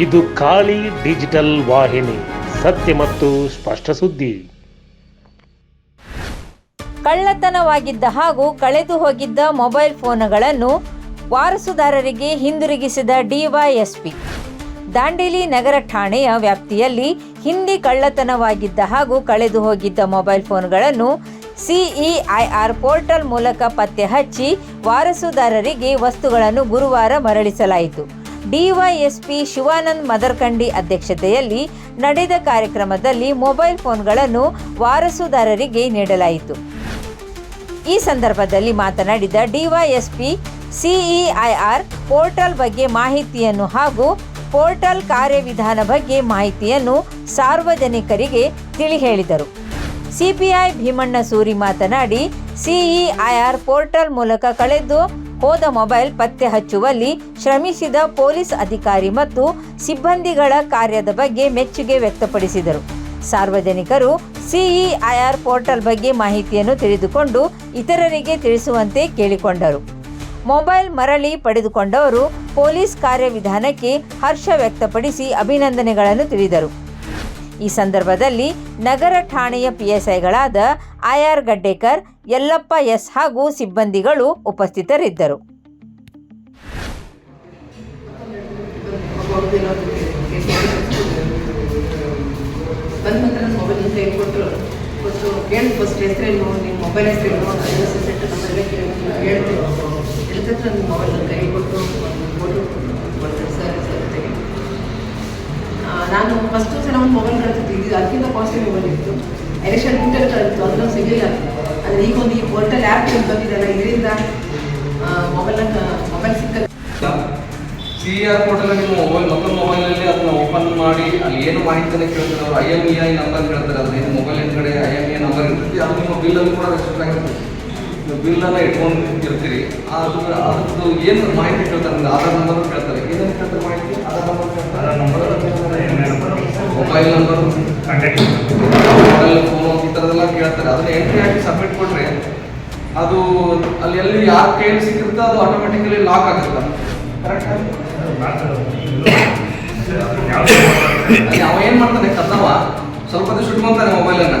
ಇದು ಖಾಲಿ ಡಿಜಿಟಲ್ ವಾಹಿನಿ, ಸತ್ಯ ಮತ್ತು ಸ್ಪಷ್ಟ ಸುದ್ದಿ. ಕಳ್ಳತನವಾಗಿದ್ದ ಹಾಗೂ ಕಳೆದು ಹೋಗಿದ್ದ ಮೊಬೈಲ್ ಫೋನ್ಗಳನ್ನು ವಾರಸುದಾರರಿಗೆ ಹಿಂದಿರುಗಿಸಿದ ಡಿವೈಎಸ್ಪಿ. ದಾಂಡೇಲಿ ನಗರ ಠಾಣೆಯ ವ್ಯಾಪ್ತಿಯಲ್ಲಿ ಹಿಂದಿ ಕಳ್ಳತನವಾಗಿದ್ದ ಹಾಗೂ ಕಳೆದು ಹೋಗಿದ್ದ ಮೊಬೈಲ್ ಫೋನ್ಗಳನ್ನು ಸಿಇಐಆರ್ ಪೋರ್ಟಲ್ ಮೂಲಕ ಪತ್ತೆ ಹಚ್ಚಿ ವಾರಸುದಾರರಿಗೆ ವಸ್ತುಗಳನ್ನು ಗುರುವಾರ ಮರಳಿಸಲಾಯಿತು. ಡಿವೈಎಸ್ಪಿ ಶಿವಾನಂದ್ ಮದರ್ಕಂಡಿ ಅಧ್ಯಕ್ಷತೆಯಲ್ಲಿ ನಡೆದ ಕಾರ್ಯಕ್ರಮದಲ್ಲಿ ಮೊಬೈಲ್ ಫೋನ್ಗಳನ್ನು ವಾರಸುದಾರರಿಗೆ ನೀಡಲಾಯಿತು. ಈ ಸಂದರ್ಭದಲ್ಲಿ ಮಾತನಾಡಿದ ಡಿವೈಎಸ್ಪಿ ಸಿಇಐಆರ್ ಪೋರ್ಟಲ್ ಬಗ್ಗೆ ಮಾಹಿತಿಯನ್ನು ಹಾಗೂ ಪೋರ್ಟಲ್ ಕಾರ್ಯವಿಧಾನ ಬಗ್ಗೆ ಮಾಹಿತಿಯನ್ನು ಸಾರ್ವಜನಿಕರಿಗೆ ತಿಳಿ ಹೇಳಿದರು ಸಿಪಿಐ ಭೀಮಣ್ಣ ಸೂರಿ ಮಾತನಾಡಿ, ಸಿಇಐಆರ್ ಪೋರ್ಟಲ್ ಮೂಲಕ ಕಳೆದು ಹೋದ ಮೊಬೈಲ್ ಪತ್ತೆ ಹಚ್ಚುವಲ್ಲಿ ಶ್ರಮಿಸಿದ ಪೊಲೀಸ್ ಅಧಿಕಾರಿ ಮತ್ತು ಸಿಬ್ಬಂದಿಗಳ ಕಾರ್ಯದ ಬಗ್ಗೆ ಮೆಚ್ಚುಗೆ ವ್ಯಕ್ತಪಡಿಸಿದರು. ಸಾರ್ವಜನಿಕರು ಸಿಇಐಆರ್ ಪೋರ್ಟಲ್ ಬಗ್ಗೆ ಮಾಹಿತಿಯನ್ನು ತಿಳಿದುಕೊಂಡು ಇತರರಿಗೆ ತಿಳಿಸುವಂತೆ ಕೇಳಿಕೊಂಡರು. ಮೊಬೈಲ್ ಮರಳಿ ಪಡೆದುಕೊಂಡವರು ಪೊಲೀಸ್ ಕಾರ್ಯವಿಧಾನಕ್ಕೆ ಹರ್ಷ ವ್ಯಕ್ತಪಡಿಸಿ ಅಭಿನಂದನೆಗಳನ್ನು ತಿಳಿದರು. ಈ ಸಂದರ್ಭದಲ್ಲಿ ನಗರ ಠಾಣೆಯ ಪಿಎಸ್ಐಗಳಾದ ಆರ್ ಗಡ್ಡೇಕರ್, ಯಲ್ಲಪ್ಪ ಎಸ್ ಹಾಗೂ ಸಿಬ್ಬಂದಿಗಳು ಉಪಸ್ಥಿತರಿದ್ದರು. ಬಂದ ನಿಮ್ಮ ಮೊಬೈಲ್ ನಾನು ಫಸ್ಟು ಸಲ ಒಂದು ಮೊಬೈಲ್ ಕಳ್ತಿದ್ದೆ ಇದು ಅದಕ್ಕಿಂತ ಕಾಸ್ಟ್ಲಿ ಮೊಬೈಲ್ ಇತ್ತು. ಎಲೆಕ್ಷನ್ ಬಿಟ್ಟಲ್ಲಿ ಕಳಿತು ಅದನ್ನು ಸಿಗಲಿಲ್ಲ. ಆದರೆ ಈಗ ಒಂದು ಈ ಪೋರ್ಟಲ್ ಆ್ಯಪ್ ಬಂದಿದ್ದಲ್ಲ ಇದರಿಂದ ಮೊಬೈಲ್ ಮೊಬೈಲ್ ಸಿಕ್ಕಲ್ಲ ಸಿ ಆರ್ ಪೋರ್ಟಲ್ ನಿಮ್ಮ ಮೊಬೈಲ್ ಮಕ್ಕಳ ಮೊಬೈಲಲ್ಲಿ ಅದನ್ನ ಓಪನ್ ಮಾಡಿ, ಅಲ್ಲಿ ಏನು ಮಾಹಿತಿಯನ್ನು ಕೇಳ್ತಾರೆ ಅವರು I M E I number ಕೇಳ್ತಾರೆ ಅದು ನಿಮ್ಮ ಮೊಬೈಲ್ ಹಿಂದ್ಗಡೆ ಐ ಎಂ ಇ ನಂಬರ್ ಇರ್ತೈತಿ. ಅದು ನಿಮ್ಮ ಬಿಲ್ಲಲ್ಲಿ ಕೂಡ ರೆಜಿಸ್ಟರ್ ಆಗಿರ್ತೈತಿ. ಬಿಲ್ಲನ್ನು ಇಟ್ಕೊಂಡು ಇರ್ತೀರಿ ಅದು ಅದ್ರದ್ದು ಏನು ಮಾಹಿತಿ ಕೇಳ್ತಾರೆ? ನಿಮ್ಗೆ ಆಧಾರ್ ನಂಬರ್ ಕೇಳ್ತಾರೆ. ಏನೇನು ಕೇಳ್ತಾರೆ ಮಾಹಿತಿ? ಆಧಾರ್ ನಂಬರ್ ಕೇಳ್ತಾರೆ. ಮೊಬೈಲ್ ನಂಬರ್ ಮೊಬೈಲ್ ಫೋನ್ ಈ ಥರದೆಲ್ಲ ಕೇಳ್ತಾರೆ. ಅದನ್ನ ಎಂಟ್ರಿ ಆಗಿ ಸಬ್ಮಿಟ್ ಕೊಟ್ರೆ ಅದು ಅಲ್ಲಿ ಎಲ್ಲಿ ಯಾರ ಕೈಯಲ್ಲಿ ಸಿಕ್ಕಿರುತ್ತೋ ಅದು ಆಟೋಮೆಟಿಕಲಿ ಲಾಕ್ ಆಗುತ್ತೆ. ಕರೆಕ್ಟ್ ಅವ ಏನ್ ಮಾಡ್ತಾನೆ? ಕತ್ತವ. ಸ್ವಲ್ಪ ಸುಟ್ಕೊಂತಾನೆ ಮೊಬೈಲ್ ಅನ್ನ.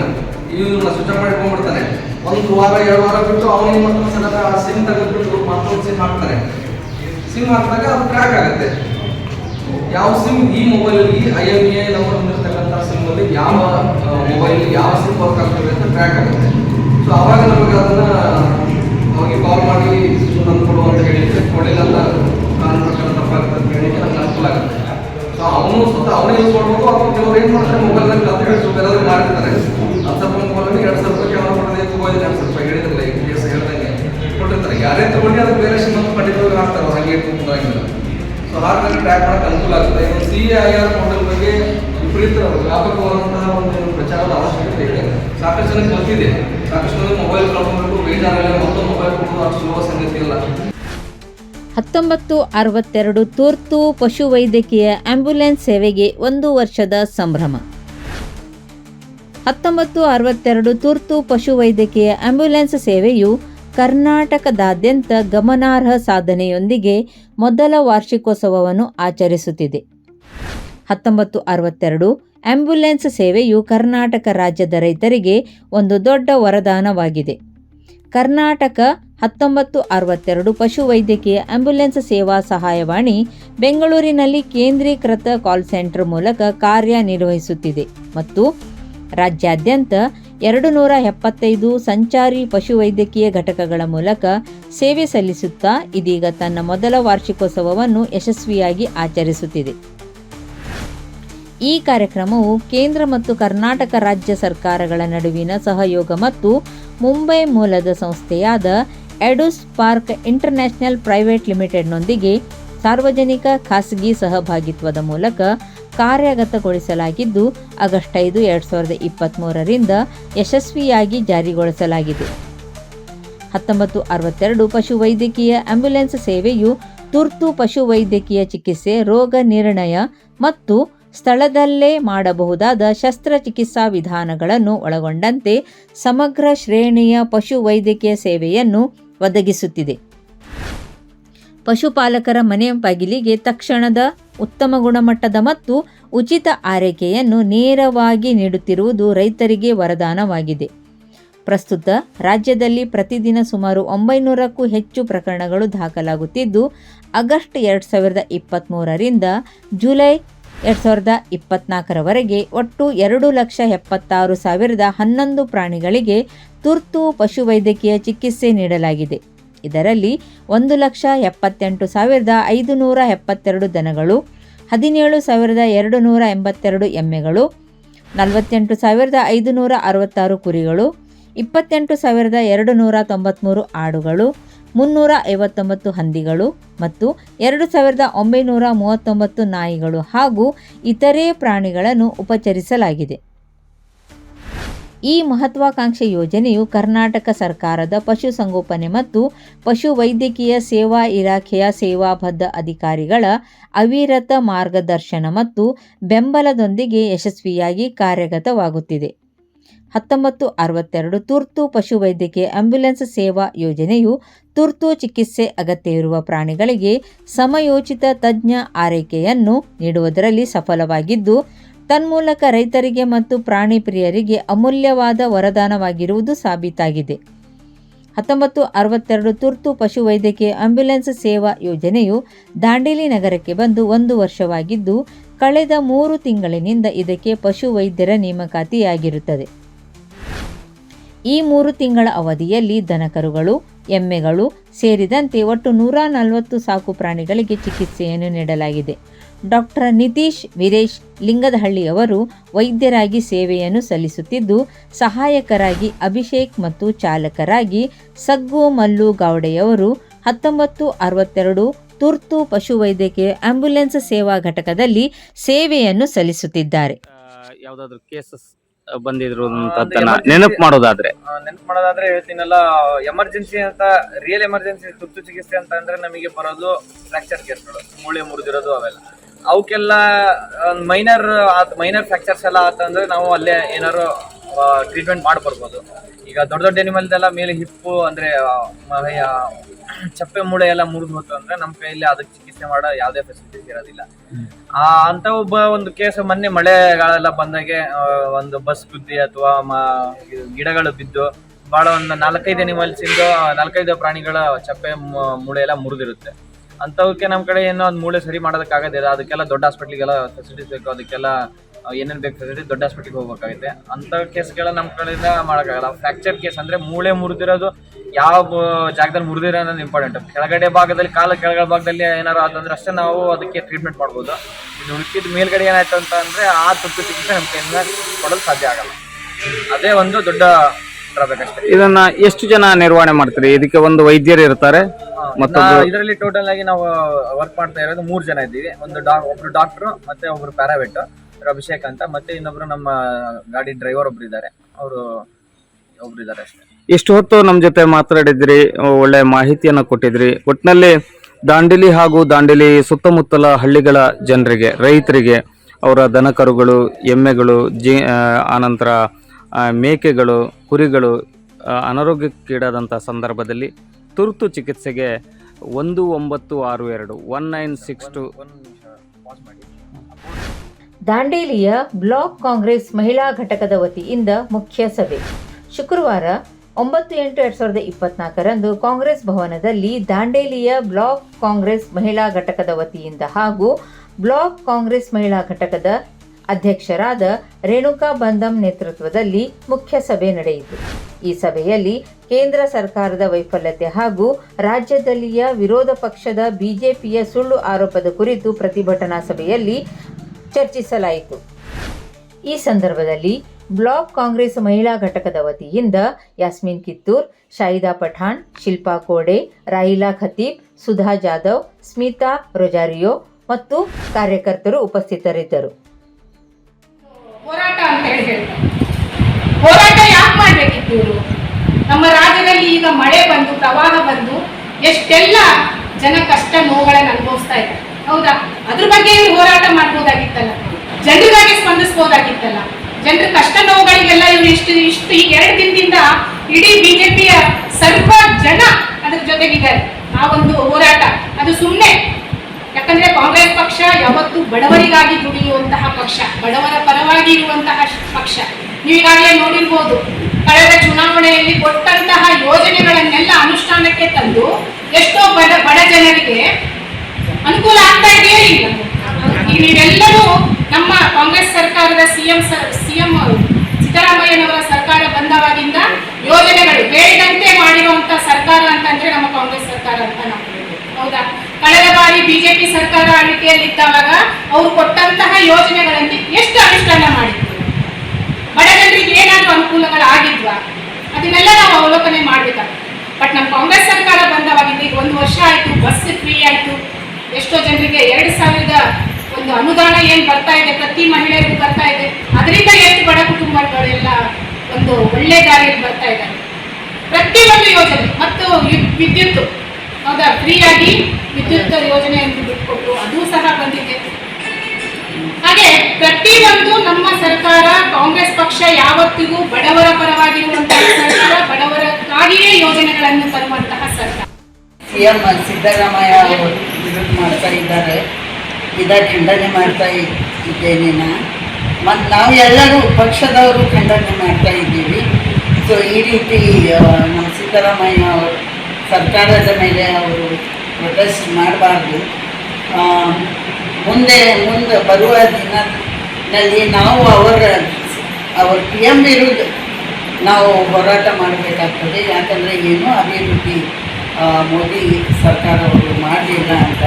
ಇವ್ನ ಸ್ವಿಚ್ ಆಫ್ ಮಾಡಿ ಇಟ್ಕೊಂಡ್ಬಿಡ್ತಾನೆ. ಒಂದು ವಾರ ಎರಡು ವಾರ ಬಿಟ್ಟು ಅವನು ಏನ್ ಮಾಡ್ತಾನೆ ಆ ಸಿಮ್ ತೆಗೆದ್ಬಿಟ್ಟು ಮತ್ತೊಂದು ಸಿಮ್ ಹಾಕ್ತಾರೆ. ಸಿಮ್ ಹಾಕಿದಾಗ ಅದು ಟ್ರ್ಯಾಕ್ ಆಗುತ್ತೆ. ಯಾವ ಸಿಮ್ ಈ ಮೊಬೈಲಲ್ಲಿ ಐ ಎಂ ಎ ನಂಬರ್ ಹೊಂದಿರತಕ್ಕಂಥ ಸಿಮ್ ಅಲ್ಲಿ ಯಾವ ಮೊಬೈಲ್ ಯಾವ ಸಿಮ್ ವರ್ಕ್ ಆಗ್ತದೆ ಅಂತ ಟ್ರ್ಯಾಕ್ ಆಗುತ್ತೆ. ಸೊ ಅವಾಗ ನಮಗೆ ಅದನ್ನ ಅವಾಗ ಕಾಲ್ ಮಾಡಿ ಸುಮ್ಮನೆ ಕೊಡು ಅಂತ ಹೇಳಿದ್ರೆ ಕೊಡಲಿಲ್ಲ ಅಂತ ಕಾನೂನು ಪ್ರಕಾರ ತಪ್ಪಾಗುತ್ತೆ ಅಂತ ಹೇಳಿ ನಮ್ಗೆ ಅನುಕೂಲ ಆಗುತ್ತೆ. ಸೊ ಅವನು ಸುತ್ತ ಅವನೇ ಯೂಸ್ ಮಾಡ್ಬೋದು, ಅಥವಾ ಕೆಲವರು ಏನ್ ಮಾಡ್ತಾರೆ ಮೊಬೈಲ್ನಲ್ಲಿ ಕತೆ ಹಿಡಿದು ಎಲ್ಲರೂ ಮಾಡಿರ್ತಾರೆ. ಹತ್ತು ಮೊಬೈಲ್ ಎರಡು ಸಾವಿರ ರೂಪಾಯಿ ಕ್ಯಾಮರಾ ಕೊಡೋದೇ ತಗೋದಿಲ್ಲ ಎರಡು ಸಾವಿರ ರೂಪಾಯಿ ಹೇಳಿದ್ರಲ್ಲ ಈ ಕೇಸ್ ಹೇಳ್ದಂಗೆ ಕೊಟ್ಟಿರ್ತಾರೆ ಯಾರೇ ತಗೊಂಡು ಅದಕ್ಕೆ ಬೇರೆ ಶ್ರೀಮಂತ ಅಂತ ಆಗ್ತಾರೆ ಹಂಗೆ ಸೊ ಹಾಗಾಗಿ ಟ್ರ್ಯಾಕ್ ಮಾಡಕ್ಕೆ ಅನುಕೂಲ ಆಗ್ತದೆ. ಇನ್ನು ಸಿ ಐ ಆರ್ ಪೋರ್ಟಲ್ ಬಗ್ಗೆ ವಿಪರೀತ ವ್ಯಾಪಕವಾದಂತಹ ಒಂದು ಪ್ರಚಾರದ ಅವಶ್ಯಕತೆ ಇದೆ. ಸಾಕಷ್ಟು ಜನಕ್ಕೆ ಗೊತ್ತಿದೆ. ಸಾಕಷ್ಟು ಜನ ಮೊಬೈಲ್ ಕಳ್ಕೊಂಡ್ಬಿಟ್ಟು ಬೇಜಾರಲ್ಲಿ ಮತ್ತೊಂದು ಮೊಬೈಲ್ ಕೊಡೋದು ಅಷ್ಟು ಸುಲಭ ಸಂಗತಿ ಇಲ್ಲ ಹತ್ತೊಂಬತ್ತು ಅರವತ್ತೆರಡು ತುರ್ತು ಪಶುವೈದ್ಯಕೀಯ ಆಂಬ್ಯುಲೆನ್ಸ್ ಸೇವೆಗೆ ಒಂದು ವರ್ಷದ ಸಂಭ್ರಮ. ಹತ್ತೊಂಬತ್ತು ಅರವತ್ತೆರಡು ತುರ್ತು ಪಶುವೈದ್ಯಕೀಯ ಆಂಬ್ಯುಲೆನ್ಸ್ ಸೇವೆಯು ಕರ್ನಾಟಕದಾದ್ಯಂತ ಗಮನಾರ್ಹ ಸಾಧನೆಯೊಂದಿಗೆ ಮೊದಲ ವಾರ್ಷಿಕೋತ್ಸವವನ್ನು ಆಚರಿಸುತ್ತಿದೆ. ಹತ್ತೊಂಬತ್ತು ಅರವತ್ತೆರಡು ಆಂಬ್ಯುಲೆನ್ಸ್ ಸೇವೆಯು ಕರ್ನಾಟಕ ರಾಜ್ಯದ ರೈತರಿಗೆ ಒಂದು ದೊಡ್ಡ ವರದಾನವಾಗಿದೆ. ಕರ್ನಾಟಕ ಹತ್ತೊಂಬತ್ತು ಅರವತ್ತೆರಡು ಪಶುವೈದ್ಯಕೀಯ ಆಂಬ್ಯುಲೆನ್ಸ್ ಸೇವಾ ಸಹಾಯವಾಣಿ ಬೆಂಗಳೂರಿನಲ್ಲಿ ಕೇಂದ್ರೀಕೃತ ಕಾಲ್ ಸೆಂಟರ್ ಮೂಲಕ ಕಾರ್ಯನಿರ್ವಹಿಸುತ್ತಿದೆ ಮತ್ತು ರಾಜ್ಯಾದ್ಯಂತ ಎರಡು ನೂರ ಎಪ್ಪತ್ತೈದು ಸಂಚಾರಿ ಪಶುವೈದ್ಯಕೀಯ ಘಟಕಗಳ ಮೂಲಕ ಸೇವೆ ಸಲ್ಲಿಸುತ್ತಾ ಇದೀಗ ತನ್ನ ಮೊದಲ ವಾರ್ಷಿಕೋತ್ಸವವನ್ನು ಯಶಸ್ವಿಯಾಗಿ ಆಚರಿಸುತ್ತಿದೆ. ಈ ಕಾರ್ಯಕ್ರಮವು ಕೇಂದ್ರ ಮತ್ತು ಕರ್ನಾಟಕ ರಾಜ್ಯ ಸರ್ಕಾರಗಳ ನಡುವಿನ ಸಹಯೋಗ ಮತ್ತು ಮುಂಬೈ ಮೂಲದ ಸಂಸ್ಥೆಯಾದ ಎಡುಸ್ ಪಾರ್ಕ್ ಇಂಟರ್ನ್ಯಾಷನಲ್ ಪ್ರೈವೇಟ್ ಲಿಮಿಟೆಡ್ನೊಂದಿಗೆ ಸಾರ್ವಜನಿಕ ಖಾಸಗಿ ಸಹಭಾಗಿತ್ವದ ಮೂಲಕ ಕಾರ್ಯಗತಗೊಳಿಸಲಾಗಿದ್ದು, ಆಗಸ್ಟ್ ಐದು, ಎರಡು ಸಾವಿರದ ಇಪ್ಪತ್ತ್ಮೂರರಿಂದ ಯಶಸ್ವಿಯಾಗಿ ಜಾರಿಗೊಳಿಸಲಾಗಿದೆ. ಹತ್ತೊಂಬತ್ತು ಅರವತ್ತೆರಡು ಪಶುವೈದ್ಯಕೀಯ ಆಂಬ್ಯುಲೆನ್ಸ್ ಸೇವೆಯು ತುರ್ತು ಪಶುವೈದ್ಯಕೀಯ ಚಿಕಿತ್ಸೆ, ರೋಗ ನಿರ್ಣಯ ಮತ್ತು ಸ್ಥಳದಲ್ಲೇ ಮಾಡಬಹುದಾದ ಶಸ್ತ್ರಚಿಕಿತ್ಸಾ ವಿಧಾನಗಳನ್ನು ಒಳಗೊಂಡಂತೆ ಸಮಗ್ರ ಶ್ರೇಣಿಯ ಪಶುವೈದ್ಯಕೀಯ ಸೇವೆಯನ್ನು ಒದಗಿಸುತ್ತಿದೆ. ಪಶುಪಾಲಕರ ಮನೆ ಬಾಗಿಲಿಗೆ ತಕ್ಷಣದ ಉತ್ತಮ ಗುಣಮಟ್ಟದ ಮತ್ತು ಉಚಿತ ಆರೈಕೆಯನ್ನು ನೇರವಾಗಿ ನೀಡುತ್ತಿರುವುದು ರೈತರಿಗೆ ವರದಾನವಾಗಿದೆ. ಪ್ರಸ್ತುತ ರಾಜ್ಯದಲ್ಲಿ ಪ್ರತಿದಿನ ಸುಮಾರು ಒಂಬೈನೂರಕ್ಕೂ ಹೆಚ್ಚು ಪ್ರಕರಣಗಳು ದಾಖಲಾಗುತ್ತಿದ್ದು, ಆಗಸ್ಟ್ ಎರಡು ಸಾವಿರದ ಇಪ್ಪತ್ತ್ಮೂರರಿಂದ ಜುಲೈ ಎರಡು ಸಾವಿರದ ಇಪ್ಪತ್ನಾಲ್ಕರವರೆಗೆ ಒಟ್ಟು ಎರಡು ಲಕ್ಷ ಎಪ್ಪತ್ತಾರು ಸಾವಿರದ ಹನ್ನೊಂದು ಪ್ರಾಣಿಗಳಿಗೆ ತುರ್ತು ಪಶುವೈದ್ಯಕೀಯ ಚಿಕಿತ್ಸೆ ನೀಡಲಾಗಿದೆ. ಇದರಲ್ಲಿ ಒಂದು ಲಕ್ಷ ಎಪ್ಪತ್ತೆಂಟು ಸಾವಿರದ ಐದು ನೂರ ಎಪ್ಪತ್ತೆರಡು ದನಗಳು, ಹದಿನೇಳು ಸಾವಿರದ ಎರಡು ನೂರ ಎಂಬತ್ತೆರಡು ಎಮ್ಮೆಗಳು, ನಲವತ್ತೆಂಟು ಸಾವಿರದ ಐದು ನೂರ ಅರವತ್ತಾರು ಕುರಿಗಳು, ಇಪ್ಪತ್ತೆಂಟು ಸಾವಿರದ ಎರಡು ನೂರ ತೊಂಬತ್ತ್ಮೂರು ಆಡುಗಳು, ಮುನ್ನೂರ ಐವತ್ತೊಂಬತ್ತು ಹಂದಿಗಳು ಮತ್ತು ಎರಡು ಸಾವಿರದ ಒಂಬೈನೂರ ಮೂವತ್ತೊಂಬತ್ತು ನಾಯಿಗಳು ಹಾಗೂ ಇತರೆ ಪ್ರಾಣಿಗಳನ್ನು ಉಪಚರಿಸಲಾಗಿದೆ. ಈ ಮಹತ್ವಾಕಾಂಕ್ಷೆ ಯೋಜನೆಯು ಕರ್ನಾಟಕ ಸರ್ಕಾರದ ಪಶುಸಂಗೋಪನೆ ಮತ್ತು ಪಶು ವೈದ್ಯಕೀಯ ಸೇವಾ ಇಲಾಖೆಯ ಸೇವಾಬದ್ಧ ಅಧಿಕಾರಿಗಳ ಅವಿರತ ಮಾರ್ಗದರ್ಶನ ಮತ್ತು ಬೆಂಬಲದೊಂದಿಗೆ ಯಶಸ್ವಿಯಾಗಿ ಕಾರ್ಯಗತವಾಗುತ್ತಿದೆ. ಹತ್ತೊಂಬತ್ತು ಅರವತ್ತೆರಡು ತುರ್ತು ಪಶುವೈದ್ಯಕೀಯ ಆಂಬ್ಯುಲೆನ್ಸ್ ಸೇವಾ ಯೋಜನೆಯು ತುರ್ತು ಚಿಕಿತ್ಸೆ ಅಗತ್ಯವಿರುವ ಪ್ರಾಣಿಗಳಿಗೆ ಸಮಯೋಚಿತ ತಜ್ಞ ಆರೈಕೆಯನ್ನು ನೀಡುವುದರಲ್ಲಿ ಸಫಲವಾಗಿದ್ದು ತನ್ಮೂಲಕ ರೈತರಿಗೆ ಮತ್ತು ಪ್ರಾಣಿ ಪ್ರಿಯರಿಗೆ ಅಮೂಲ್ಯವಾದ ವರದಾನವಾಗಿರುವುದು ಸಾಬೀತಾಗಿದೆ. ಹತ್ತೊಂಬತ್ತು ಅರವತ್ತೆರಡು ತುರ್ತು ಪಶುವೈದ್ಯಕೀಯ ಆಂಬ್ಯುಲೆನ್ಸ್ ಸೇವಾ ಯೋಜನೆಯು ದಾಂಡೇಲಿ ನಗರಕ್ಕೆ ಬಂದು ಒಂದು ವರ್ಷವಾಗಿದ್ದು, ಕಳೆದ ಮೂರು ತಿಂಗಳಿನಿಂದ ಇದಕ್ಕೆ ಪಶುವೈದ್ಯರ ನೇಮಕಾತಿಯಾಗಿರುತ್ತದೆ. ಈ ಮೂರು ತಿಂಗಳ ಅವಧಿಯಲ್ಲಿ ದನಕರುಗಳು, ಎಮ್ಮೆಗಳು ಸೇರಿದಂತೆ ಒಟ್ಟು ನೂರ ನಲವತ್ತು ಸಾಕು ಪ್ರಾಣಿಗಳಿಗೆ ಚಿಕಿತ್ಸೆಯನ್ನು ನೀಡಲಾಗಿದೆ. ಡಾಕ್ಟರ್ ನಿತೀಶ್ ವೀರೇಶ್ ಲಿಂಗದಹಳ್ಳಿಯವರು ವೈದ್ಯರಾಗಿ ಸೇವೆಯನ್ನು ಸಲ್ಲಿಸುತ್ತಿದ್ದು ಸಹಾಯಕರಾಗಿ ಅಭಿಷೇಕ್ ಮತ್ತು ಚಾಲಕರಾಗಿ ಸಗ್ಗು ಮಲ್ಲು ಗೌಡೆಯವರು ಹತ್ತೊಂಬತ್ತು ಅರವತ್ತೆರಡು ತುರ್ತು ಪಶುವೈದ್ಯಕೀಯ ಆಂಬ್ಯುಲೆನ್ಸ್ ಸೇವಾ ಘಟಕದಲ್ಲಿ ಸೇವೆಯನ್ನು ಸಲ್ಲಿಸುತ್ತಿದ್ದಾರೆ. ಯಾವ್ದಾದ್ರು ಕೇಸಸ್ ಬಂದಿದ್ರು ನೆನಪು ಮಾಡೋದಾದ್ರೆ? ನೆನಪು ಮಾಡೋದಾದ್ರೆ ಹೇಳ್ತೀನಲ್ಲ ಎಮರ್ಜೆನ್ಸಿ ಅಂತ ರಿಯಲ್ ಎಮರ್ಜೆನ್ಸಿ ತುರ್ತು ಚಿಕಿತ್ಸೆ ಅಂತ ಅಂದ್ರೆ ನಮಗೆ ಬರೋದು ಫ್ರಾಕ್ಚರ್ ಕೇಸ್ಗಳು ಮೂಳೆ ಮುರಿದಿರೋದು ಅವೆಲ್ಲ. ಅವಕ್ಕೆಲ್ಲ ಮೈನರ್ ಮೈನರ್ ಫ್ರಾಕ್ಚರ್ಸ್ ಎಲ್ಲ ಆತಂದ್ರೆ ನಾವು ಅಲ್ಲೇ ಏನಾದ್ರು ಟ್ರೀಟ್ಮೆಂಟ್ ಮಾಡಿ ಬರ್ಬೋದು ಈಗ ದೊಡ್ಡ ದೊಡ್ಡ ಅನಿಮಲ್ದೆಲ್ಲ ಮೇಲೆ ಹಿಪ್ಪು ಅಂದರೆ ಚಪ್ಪೆ ಮೂಳೆ ಎಲ್ಲ ಮುರಿದು ಹೋಯ್ತು ಅಂದ್ರೆ ನಮ್ಮ ಕೈಯಲ್ಲಿ ಅದಕ್ಕೆ ಚಿಕಿತ್ಸೆ ಮಾಡೋ ಯಾವುದೇ ಫೆಸಿಲಿಟೀಸ್ ಇರೋದಿಲ್ಲ. ಆ ಅಂತ ಒಬ್ಬ ಒಂದು ಕೇಸ್ ಮೊನ್ನೆ ಮಳೆಗಳೆಲ್ಲ ಬಂದಾಗೆ ಒಂದು ಬಸ್ ಗುದ್ದಿ ಅಥವಾ ಗಿಡಗಳು ಬಿದ್ದು ಬಹಳ ಒಂದು ನಾಲ್ಕೈದು ಎನಿಮಲ್ಸ್ ಇಂದ ನಾಲ್ಕೈದು ಪ್ರಾಣಿಗಳ ಚಪ್ಪೆ ಮೂಳೆ ಎಲ್ಲ ಮುರಿದಿರುತ್ತೆ. ಅಂತವಕ್ಕೆ ನಮ್ಮ ಕಡೆ ಏನೋ ಒಂದು ಮೂಳೆ ಸರಿ ಮಾಡೋದಕ್ಕಾಗೋದಿಲ್ಲ ಅದಕ್ಕೆಲ್ಲ ದೊಡ್ಡ ಹಾಸ್ಪಿಟ್ಲಿಗೆಲ್ಲ ಫೆಸಿಲಿಟೀಸ್ ಬೇಕು. ಅದಕ್ಕೆಲ್ಲ ಏನೇನು ಬೇಕು ಫೆಸಿಲಿಟಿ ದೊಡ್ಡ ಹಾಸ್ಪಿಟ್ಲಿಗೆ ಹೋಗ್ಬೇಕಾಗುತ್ತೆ ಅಂತ ಕೇಸ್ಗೆಲ್ಲ ನಮ್ಮ ಕಡೆಯಿಂದ ಮಾಡೋಕ್ಕಾಗಲ್ಲ. ಫ್ರ್ಯಾಕ್ಚರ್ ಕೇಸ್ ಅಂದ್ರೆ ಮೂಳೆ ಮುರಿದಿರೋದು ಯಾವ ಜಾಗದಲ್ಲಿ ಮುರಿದಿರೋ ಅನ್ನೋದು ಇಂಪಾರ್ಟೆಂಟ್ ಕೆಳಗಡೆ ಭಾಗದಲ್ಲಿ, ಕಾಲ ಕೆಳಗಡೆ ಭಾಗದಲ್ಲಿ ಏನಾರು ಆತಂದ್ರೆ ಅಷ್ಟೇ ನಾವು ಅದಕ್ಕೆ ಟ್ರೀಟ್ಮೆಂಟ್ ಮಾಡ್ಬೋದು. ಇನ್ನು ಉಳಿಕಿದ ಮೇಲ್ಗಡೆ ಏನಾಯ್ತು ಅಂತ ಅಂದ್ರೆ ಆ ತುರ್ತು ಚಿಕಿತ್ಸೆ ನಮ್ಮ ಕೊಡಲು ಸಾಧ್ಯ ಆಗಲ್ಲ. ಅದೇ ಒಂದು ದೊಡ್ಡ ಇದನ್ನ ಎಷ್ಟು ಜನ ನಿರ್ವಹಣೆ ಮಾಡ್ತೀರಿ? ಇದಕ್ಕೆ ಒಂದು ವೈದ್ಯರು ಇರ್ತಾರೆ ಮತ್ತೊಂದು ಇದರಲ್ಲಿ ಟೋಟಲ್ ಆಗಿ ನಾವು ವರ್ಕ್ ಮಾಡ್ತಾ ಇರೋದು ಮೂರ್ ಜನ ಇದ್ದೀವಿ. ಒಂದು ಒಬ್ರು ಡಾಕ್ಟರ್ ಮತ್ತೆ ಒಬ್ರು ಪ್ಯಾರಾವೆಟ್ ಅಭಿಷೇಕ್ ಅಂತ ಮತ್ತೆ ಇನ್ನೊಬ್ರು ನಮ್ಮ ಗಾಡಿ ಡ್ರೈವರ್ ಒಬ್ರು ಇದ್ದಾರೆ. ಅವರು ಒಬ್ರು ಇದ್ದಾರೆ ಅಷ್ಟೇ. ಎಷ್ಟು ಹೊತ್ತು ನಮ್ ಜೊತೆ ಮಾತಾಡಿದ್ರಿ? ಒಳ್ಳೆ ಮಾಹಿತಿಯನ್ನ ಕೊಟ್ಟಿದ್ರಿ. ಒಟ್ನಲ್ಲಿ ದಾಂಡೇಲಿ ಹಾಗೂ ದಾಂಡೇಲಿ ಸುತ್ತಮುತ್ತಲ ಹಳ್ಳಿಗಳ ಜನರಿಗೆ ರೈತರಿಗೆ ಅವರ ದನಕರುಗಳು ಎಮ್ಮೆಗಳು ಜಿ ಆನಂತರ ಮೇಕೆಗಳು, ಕುರಿಗಳು ಅನಾರೋಗ್ಯಕ್ಕೀಡಾದಂಥ ಸಂದರ್ಭದಲ್ಲಿ ತುರ್ತು ಚಿಕಿತ್ಸೆಗೆ ಒಂದು ಒಂಬತ್ತು ಆರು ಎರಡು ಒನ್ ನೈನ್ ಸಿಕ್ಸ್ ಟು ದಾಂಡೇಲಿಯ ಬ್ಲಾಕ್ ಕಾಂಗ್ರೆಸ್ ಮಹಿಳಾ ಘಟಕದ ವತಿಯಿಂದ ಮುಖ್ಯ ಸಭೆ. ಶುಕ್ರವಾರ ಒಂಬತ್ತು ಎಂಟು ಎರಡು ಸಾವಿರದ ಇಪ್ಪತ್ನಾಲ್ಕರಂದು ಕಾಂಗ್ರೆಸ್ ಭವನದಲ್ಲಿ ದಾಂಡೇಲಿಯ ಬ್ಲಾಕ್ ಕಾಂಗ್ರೆಸ್ ಮಹಿಳಾ ಘಟಕದ ವತಿಯಿಂದ ಹಾಗೂ ಬ್ಲಾಕ್ ಕಾಂಗ್ರೆಸ್ ಮಹಿಳಾ ಘಟಕದ ಅಧ್ಯಕ್ಷರಾದ ರೇಣುಕಾ ಬಂದಂ ನೇತೃತ್ವದಲ್ಲಿ ಮುಖ್ಯ ಸಭೆ ನಡೆಯಿತು. ಈ ಸಭೆಯಲ್ಲಿ ಕೇಂದ್ರ ಸರ್ಕಾರದ ವೈಫಲ್ಯತೆ ಹಾಗೂ ರಾಜ್ಯದಲ್ಲಿಯ ವಿರೋಧ ಪಕ್ಷದ ಬಿಜೆಪಿಯ ಸುಳ್ಳು ಆರೋಪದ ಕುರಿತು ಪ್ರತಿಭಟನಾ ಸಭೆಯಲ್ಲಿ ಚರ್ಚಿಸಲಾಯಿತು. ಈ ಸಂದರ್ಭದಲ್ಲಿ ಬ್ಲಾಕ್ ಕಾಂಗ್ರೆಸ್ ಮಹಿಳಾ ಘಟಕದ ವತಿಯಿಂದ ಯಾಸ್ಮಿನ್ ಕಿತ್ತೂರ್, ಶಾಹಿದಾ ಪಠಾಣ್, ಶಿಲ್ಪಾ ಕೋಡೆ, ರಾಹಿಲಾ ಖತೀಬ್, ಸುಧಾ ಜಾಧವ್, ಸ್ಮಿತಾ, ರೊಜಾರಿಯೋ ಮತ್ತು ಕಾರ್ಯಕರ್ತರು ಉಪಸ್ಥಿತರಿದ್ದರು. ಹೋರಾಟ ಅಂತ ಹೇಳಿ ಹೇಳ್ತಾರೆ. ಹೋರಾಟ ಯಾಕೆ ಮಾಡ್ಬೇಕಿತ್ತು ಇವರು? ನಮ್ಮ ರಾಜ್ಯದಲ್ಲಿ ಈಗ ಮಳೆ ಬಂದು, ಪ್ರವಾಹ ಬಂದು, ಎಷ್ಟೆಲ್ಲ ಜನ ಕಷ್ಟ ನೋವುಗಳನ್ನು ಅನುಭವಿಸ್ತಾ ಇದ್ದಾರೆ. ಹೌದಾ? ಅದ್ರ ಬಗ್ಗೆ ಇವ್ರು ಹೋರಾಟ ಮಾಡ್ಬೋದಾಗಿತ್ತಲ್ಲ? ಜನರಿಗಾಗಿ ಸ್ಪಂದಿಸ್ಬೋದಾಗಿತ್ತಲ್ಲ? ಜನರ ಕಷ್ಟ ನೋವುಗಳಿಗೆಲ್ಲ ಇವರು ಇಷ್ಟು ಇಷ್ಟು ಈ ಎರಡು ದಿನದಿಂದ ಇಡೀ ಬಿಜೆಪಿಯ ಸರ್ವ ಜನ ಅದ್ರ ಜೊತೆಗಿದ್ದಾರೆ. ಆ ಒಂದು ಹೋರಾಟ. ಅದು ಸುಮ್ಮನೆ ಯಾಕಂದ್ರೆ ಕಾಂಗ್ರೆಸ್ ಪಕ್ಷ ಯಾವತ್ತೂ ಬಡವರಿಗಾಗಿ ದುಡಿಯುವಂತಹ ಪಕ್ಷ, ಬಡವರ ಪರವಾಗಿ ಇರುವಂತಹ ಪಕ್ಷ. ನೀವು ಈಗಾಗಲೇ ನೋಡಿರ್ಬೋದು, ಕಳೆದ ಚುನಾವಣೆಯಲ್ಲಿ ಕೊಟ್ಟಂತಹ ಯೋಜನೆಗಳನ್ನೆಲ್ಲ ಅನುಷ್ಠಾನಕ್ಕೆ ತಂದು ಎಷ್ಟೋ ಬಡ ಬಡ ಜನರಿಗೆ ಅನುಕೂಲ ಆಗ್ತಾ ಇದೆಯೇ ಇಲ್ಲ ನೀವೆಲ್ಲರೂ ನಮ್ಮ ಕಾಂಗ್ರೆಸ್ ಸರ್ಕಾರದ ಸಿಎಂ ಸಿಎಂ ಸಿದ್ದರಾಮಯ್ಯನವರ ಸರ್ಕಾರ ಬಂದವಾಗಿಂದ ಯೋಜನೆಗಳು ಬೇಡದಂತೆ ಮಾಡಿರುವಂತಹ ಸರ್ಕಾರ ಅಂತಂದ್ರೆ ನಮ್ಮ ಕಾಂಗ್ರೆಸ್ ಸರ್ಕಾರ ಅಂತ ನಾವು ಹೇಳ್ಬೋದು. ಹೌದಾ ಕಳೆದ ಬಾರಿ ಬಿಜೆಪಿ ಸರ್ಕಾರ ಆಳ್ವಿಕೆಯಲ್ಲಿದ್ದಾಗ ಅವರು ಕೊಟ್ಟಂತಹ ಯೋಜನೆಗಳಲ್ಲಿ ಎಷ್ಟು ಅನುಷ್ಠಾನ ಮಾಡಿದ್ರು? ಬಡ ಜನರಿಗೆ ಏನಾದರೂ ಅನುಕೂಲಗಳಾಗಿದ್ವಾ? ಅದನ್ನೆಲ್ಲ ನಾವು ಅವಲೋಕನೆ ಮಾಡ್ಬೇಕಾಗ್ತದೆ ಬಟ್ ನಮ್ಮ ಕಾಂಗ್ರೆಸ್ ಸರ್ಕಾರ ಬಂದವಾಗಿದ್ದು ಈಗ ಒಂದು ವರ್ಷ ಆಯ್ತು, ಬಸ್ ಫ್ರೀ ಆಯ್ತು. ಎಷ್ಟೋ ಜನರಿಗೆ ಎರಡು ಸಾವಿರದ ಒಂದು ಅನುದಾನ ಏನ್ ಬರ್ತಾ ಇದೆ, ಪ್ರತಿ ಮಹಿಳೆಯರಿಗೂ ಬರ್ತಾ ಇದೆ. ಅದರಿಂದ ಎಷ್ಟು ಬಡ ಕುಟುಂಬಗಳೆಲ್ಲ ಒಂದು ಒಳ್ಳೆ ದಾರಿಯಲ್ಲಿ ಬರ್ತಾ ಇದ್ದಾರೆ. ಪ್ರತಿಯೊಂದು ಯೋಜನೆ ಮತ್ತು ವಿದ್ಯುತ್ ಹೌದಾ? ಫ್ರೀಯಾಗಿ ವಿದ್ಯುತ್ ಅಂತ ಬಿಟ್ಕೊಟ್ಟು ಅದು ಸಹ ಬಂದಿದೆ. ಹಾಗೆ ಪ್ರತಿಯೊಂದು ನಮ್ಮ ಸರ್ಕಾರ, ಕಾಂಗ್ರೆಸ್ ಪಕ್ಷ ಯಾವತ್ತಿಗೂ ಬಡವರ ಪರವಾಗಿರುವಂತಹ ಸರ್ಕಾರ, ಬಡವರಕ್ಕಾಗಿಯೇ ಯೋಜನೆಗಳನ್ನು ತರುವಂತಹ ಸರ್ಕಾರ. ಸಿ ಎಂ ಸಿದ್ದರಾಮಯ್ಯ ಇದನ್ನು ಮಾಡ್ತಾ ಇದ್ದಾರೆ. ಇದ ಖಂಡನೆ ಮಾಡ್ತಾ ಇದ್ದೇನೆ ಮತ್ತು ನಾವು ಎಲ್ಲರೂ ಪಕ್ಷದವರು ಖಂಡನೆ ಮಾಡ್ತಾ ಇದ್ದೀವಿ. ಸೊ ಈ ರೀತಿ ನಮ್ಮ ಸಿದ್ದರಾಮಯ್ಯ ಅವರು ಸರ್ಕಾರದ ಮೇಲೆ ಅವರು ಪ್ರೊಟೆಸ್ಟ್ ಮಾಡಬಾರ್ದು. ಮುಂದೆ ಮುಂದೆ ಬರುವ ದಿನದಲ್ಲಿ ನಾವು ಅವರ ಅವರ ಪಿ ಎಂ ವಿರುದ್ಧ ನಾವು ಹೋರಾಟ ಮಾಡಬೇಕಾಗ್ತದೆ. ಯಾಕಂದರೆ ಏನೂ ಅಭಿವೃದ್ಧಿ ಮೋದಿ ಸರ್ಕಾರವರು ಮಾಡಲಿಲ್ಲ ಅಂತ.